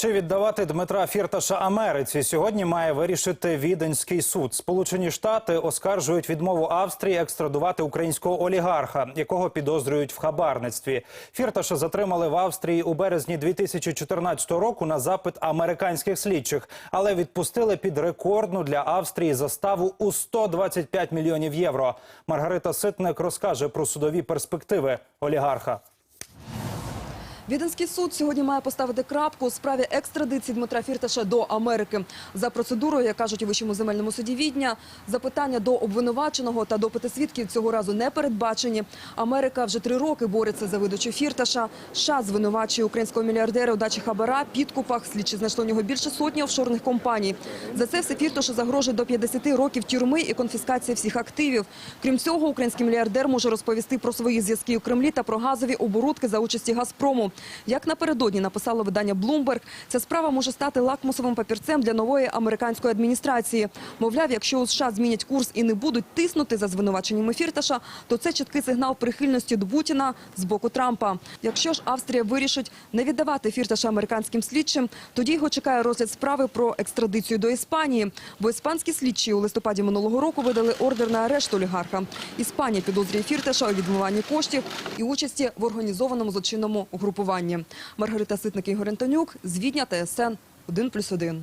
Чи віддавати Дмитра Фірташа Америці сьогодні має вирішити Віденський суд. Сполучені Штати оскаржують відмову Австрії екстрадувати українського олігарха, якого підозрюють в хабарництві. Фірташа затримали в Австрії у березні 2014 року на запит американських слідчих, але відпустили під рекордну для Австрії заставу у 125 мільйонів євро. Маргарита Ситник розкаже про судові перспективи олігарха. Віденський суд сьогодні має поставити крапку у справі екстрадиції Дмитра Фірташа до Америки. За процедурою, як кажуть у Вищому земельному суді Відня, запитання до обвинуваченого та допити свідків цього разу не передбачені. Америка вже три роки бореться за видачу Фірташа. США звинувачує українського мільярдера у дачі хабара, підкупах. Слідчі знайшли у нього більше сотні офшорних компаній. За це все Фірташу загрожує до 50 років тюрми і конфіскація всіх активів. Крім цього, український мільярдер може розповісти про свої зв'язки у Кремлі та про газові оборудки за участі Газпрому. Як напередодні написало видання Bloomberg, ця справа може стати лакмусовим папірцем для нової американської адміністрації. Мовляв, якщо у США змінять курс і не будуть тиснути за звинуваченнями Фірташа, то це чіткий сигнал прихильності до Путіна з боку Трампа. Якщо ж Австрія вирішить не віддавати Фірташа американським слідчим, тоді його чекає розгляд справи про екстрадицію до Іспанії. Бо іспанські слідчі у листопаді минулого року видали ордер на арешт олігарха. Іспанія підозрює Фірташа у відмиванні коштів і участі в організованому злочинному угрупуванні. Маргарита Ситник, Ігор Антонюк, з Відня, ТСН 1+,1.